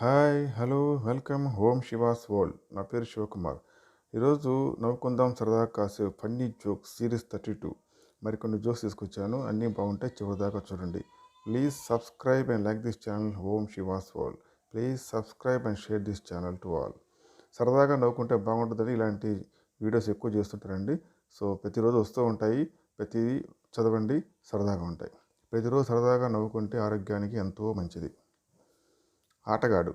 Hi hello welcome home Shivas world నా పేరు శివకుమార్. ఈరోజు నవ్వుకుందాం సరదా కాసే funny jokes series thirty two. మరికొన్ని జోక్స్ తీసుకొచ్చాను. అన్నీ బాగుంటాయి. చివరిదాకా చూడండి. Please subscribe and like this channel. Home Shivas world please subscribe and share this channel to all. సరదాగా నవ్వుకుంటే బాగుంటుందని ఇలాంటి వీడియోస్ ఎక్కువ చేస్తుంటారండి. సో ప్రతిరోజు వస్తూ ఉంటాయి. ప్రతి చదవండి. సరదాగా ఉంటాయి. ప్రతిరోజు సరదాగా నవ్వుకుంటే ఆరోగ్యానికి ఎంతో మంచిది. ఆటగాడు.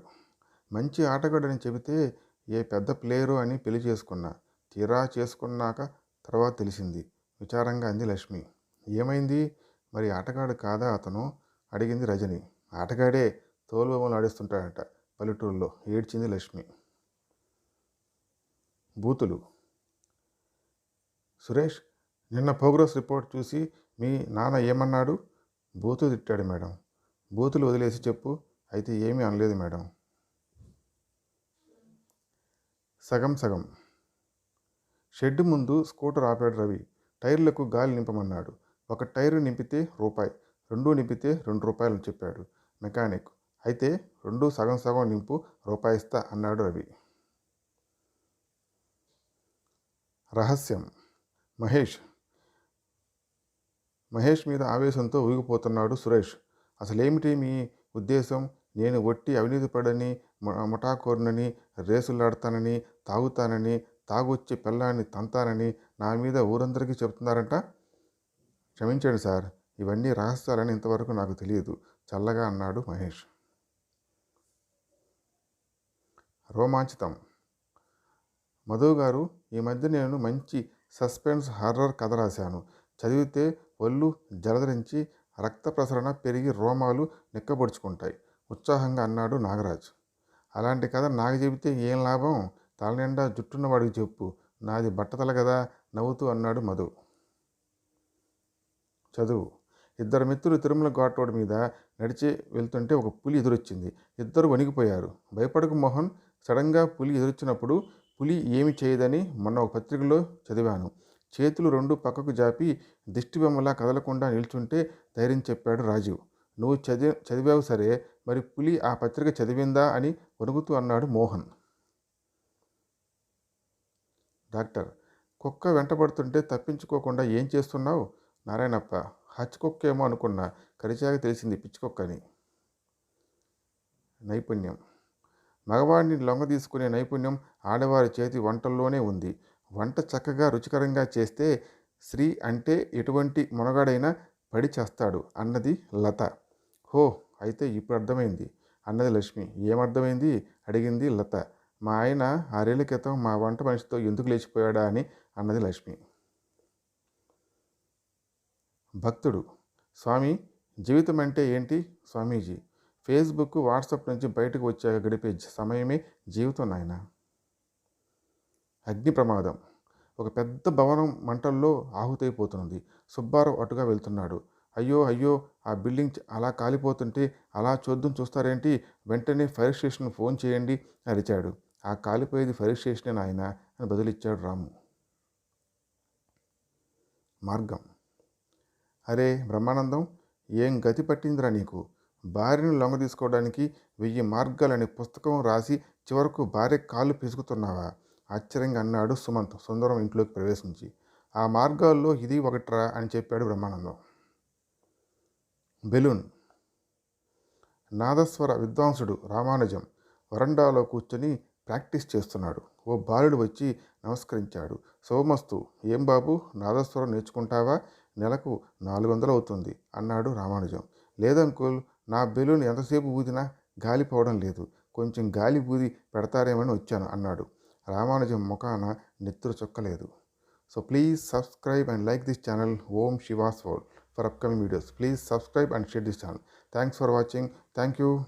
మంచి ఆటగాడు అని చెబితే ఏ పెద్ద ప్లేయరు అని పెళ్ళి చేసుకున్నా తీరా చేసుకున్నాక తర్వాత తెలిసింది. విచారంగా అంది లక్ష్మి. ఏమైంది? మరి ఆటగాడు కాదా అతను? అడిగింది రజని. ఆటగాడే తోలుబొమ్మలు ఆడిస్తుంటాడట పల్లెటూరులో ఏడ్చింది లక్ష్మి. బూతులు. సురేష్ నిన్న ప్రోగ్రెస్ రిపోర్ట్ చూసి మీ నాన్న ఏమన్నాడు? బూతులు తిట్టాడు మేడం. బూతులు వదిలేసి చెప్పు. అయితే ఏమీ అనలేదు మేడం. సగం సగం. షెడ్ ముందు స్కూటర్ ఆపాడు రవి. టైర్లకు గాలి నింపమన్నాడు. ఒక టైరు నింపితే రూపాయి రెండు నింపితే రెండు రూపాయలు చెప్పాడు మెకానిక్. అయితే రెండు సగం సగం నింపు రూపాయి ఇస్తా అన్నాడు రవి. రహస్యం. మహేష్. మహేష్ మీద ఆవేశంతో ఊగిపోతున్నాడు సురేష్. అసలేమిటి మీ ఉద్దేశం? నేను ఒట్టి అవినీతి పడని ముఠాకోరునని రేసులాడతానని తాగుతానని తాగొచ్చి పిల్లాన్ని తంతానని నా మీద ఊరందరికీ చెప్తున్నారంట క్షమించండి సార్ ఇవన్నీ రహస్యాలని ఇంతవరకు నాకు తెలియదు. చల్లగా అన్నాడు మహేష్. రోమాంచితం. మధు గారు ఈ మధ్య నేను మంచి సస్పెన్స్ హర్రర్ కథ రాశాను. చదివితే ఒళ్ళు జలధరించి రక్త ప్రసరణ పెరిగి రోమాలు నిక్కబొడుచుకుంటాయి. ఉత్సాహంగా అన్నాడు నాగరాజు. అలాంటి కథ నాకు చెబితే ఏం లాభం? తలనిండా జుట్టున్న వాడికి చెప్పు. నాది బట్టతల కదా? నవ్వుతూ అన్నాడు మధు. చదువు. ఇద్దరు మిత్రులు తిరుమల ఘాట్ రోడ్ మీద నడిచి వెళ్తుంటే ఒక పులి ఎదురొచ్చింది. ఇద్దరు వణికిపోయారు భయపడకు మోహన్. సడన్గా పులి ఎదురొచ్చినప్పుడు పులి ఏమి చేయదని మొన్న ఒక పత్రికలో చదివాను. చేతులు రెండు పక్కకు జాపి దిష్టిబొమ్మలా కదలకుండా నిల్చుంటే ధైర్యం చెప్పాడు రాజీవ్. నువ్వు చదివి చదివావు సరే. మరి పులి ఆ పత్రిక చదివిందా అని వణుకుతూ అన్నాడు మోహన్. డాక్టర్ కుక్క వెంటబడుతుంటే తప్పించుకోకుండా ఏం చేస్తున్నావు? నారాయణప్ప హచ్ ఏమో అనుకున్నా కరిచాక తెలిసింది పిచ్చికొక్కని నైపుణ్యం. మగవాడిని లొంగ తీసుకునే నైపుణ్యం ఆడవారి చేతి వంటల్లోనే ఉంది. వంట చక్కగా రుచికరంగా చేస్తే స్త్రీ అంటే ఎటువంటి మొనగాడైనా పడి చేస్తాడు అన్నది లత. హో అయితే ఇప్పుడు అర్థమైంది. అన్నది లక్ష్మి. ఏమర్థమైంది? అడిగింది లత. మా ఆయన ఆరేళ్ళ క్రితం మా వంట మనిషితో ఎందుకు లేచిపోయాడా అని అన్నది లక్ష్మి. భక్తుడు. స్వామి జీవితం అంటే ఏంటి? స్వామీజీ. ఫేస్బుక్ వాట్సాప్ నుంచి బయటకు వచ్చాక గడిపే సమయమే జీవితం నాయన. అగ్ని ప్రమాదం. ఒక పెద్ద భవనం మంటల్లో ఆహుతైపోతున్నది. సుబ్బారావు అటుగా వెళ్తున్నాడు. అయ్యో అయ్యో ఆ బిల్డింగ్ అలా కాలిపోతుంటే అలా చూద్దాం చూస్తారేంటి? వెంటనే ఫైర్ స్టేషన్ ఫోన్ చేయండి అరిచాడు. ఆ కాలిపోయేది ఫైర్ స్టేషనే నాయన అని బదులిచ్చాడు రాము. మార్గం. అరే బ్రహ్మానందం ఏం గతి పట్టిందిరా నీకు? భార్యను లొంగ తీసుకోవడానికి వెయ్యి మార్గాలని పుస్తకం రాసి చివరకు భార్య కాళ్ళు పిసుకుతున్నావా? ఆశ్చర్యంగా అన్నాడు సుమంత్ సుందరం ఇంట్లోకి ప్రవేశించి. ఆ మార్గాల్లో ఇది ఒకట్రా అని చెప్పాడు బ్రహ్మానందం. బెలూన్. నాదస్వర విద్వాంసుడు రామానుజం వరండాలో కూర్చొని ప్రాక్టీస్ చేస్తున్నాడు. ఓ బాలుడు వచ్చి నమస్కరించాడు. సోమస్తు ఏం బాబు? నాదస్వరం నేర్చుకుంటావా? నెలకు నాలుగు వందలు అవుతుంది అన్నాడు రామానుజం. లేదంకుల్ నా బెలూన్ ఎంతసేపు ఊదినా గాలి పోవడం లేదు. కొంచెం గాలి ఊది పెడతారేమని వచ్చాను అన్నాడు. రామానుజం ముఖాన నెత్తురు చొక్కలేదు. So please subscribe and like this channel Om Shiva's World for upcoming videos. Please subscribe and share this channel. Thanks for watching. Thank you.